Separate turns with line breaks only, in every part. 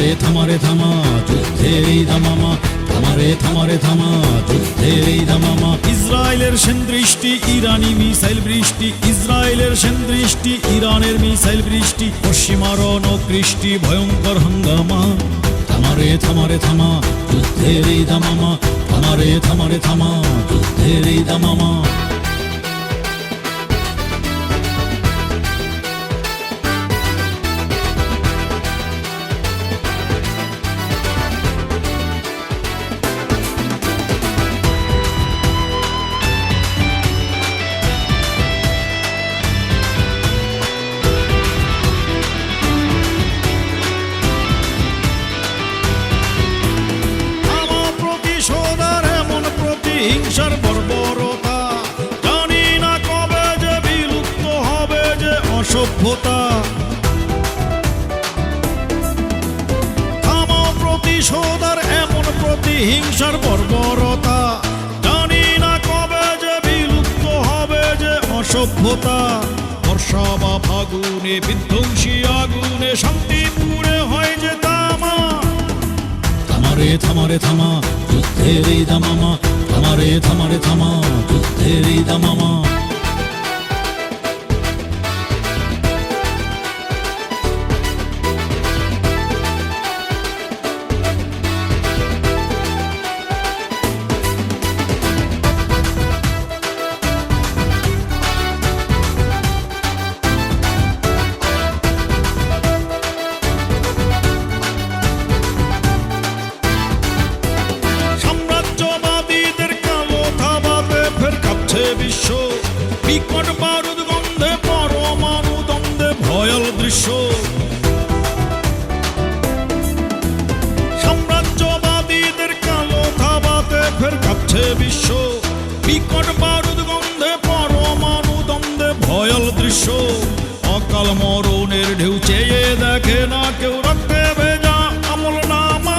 থামারে থামারে থামা যুদ্ধের এই দামামা থামারে থামারে থামা যুদ্ধের এই দামামা ইসরায়েলের সেনদৃষ্টি ইরানি মিসাইল বৃষ্টি ইসরায়েলের সেনদৃষ্টি ইরানের মিসাইল বৃষ্টি পশ্চিমারণ ও কৃষ্টি ভয়ঙ্কর হাঙ্গামা থামারে থামারে থামা যুদ্ধের এই দামামা থামারে থামারে থামা যুদ্ধের এই দামামা বর্বরতা জানি না কবে যে বিলুপ্ত হবে যে অসভ্যতা। থামাও প্রতিশোধার এমন প্রতিহিংসার বর্বরতা। জানি না কবে যে বিলুপ্ত হবে যে অসভ্যতা। বর্ষা বা ফাগুনে, বিধ্বংসী আগুনে, শান্তিপুরে হয় যে তামা। থামারে থামারে, থামা, যুদ্ধের এই দামামা। থামারে থামারে থামা যুদ্ধের এই দামামা। দৃশ্য সাম্রাজ্যবাদীদের কালো থাবাতে ফের কাঁপছে বিশ্ব। বিকট বারুদ গন্ধে পরমাণু দ্বন্দ্বে ভয়াল দৃশ্য। অকাল মরণের ঢেউ চেয়ে দেখে না কেউ রক্তে ভেজা আমল নামা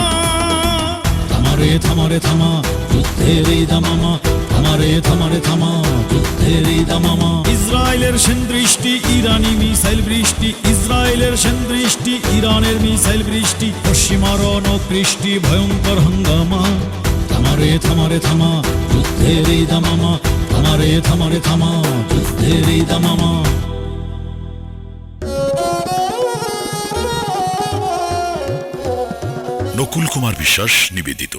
থামারে থামারে, থামা, যুদ্ধের এই দামামা। থামারে থামারে, থামা, যুদ্ধের দামামা। ইসরায়েলের সেনদৃষ্টি, ইরানি মিসাইল বৃষ্টি। ইসরায়েলের সেনদৃষ্টি, ইরানের মিসাইল বৃষ্টি। পশ্চিমারণ ও কৃষ্টি ভয়ঙ্কর হাঙ্গামা। থামারে থামারে, থামা, যুদ্ধের দামামা। থামারে থামারে, থামা, যুদ্ধের দামামা।
নকুল কুমার বিশ্বাস নিবেদিত।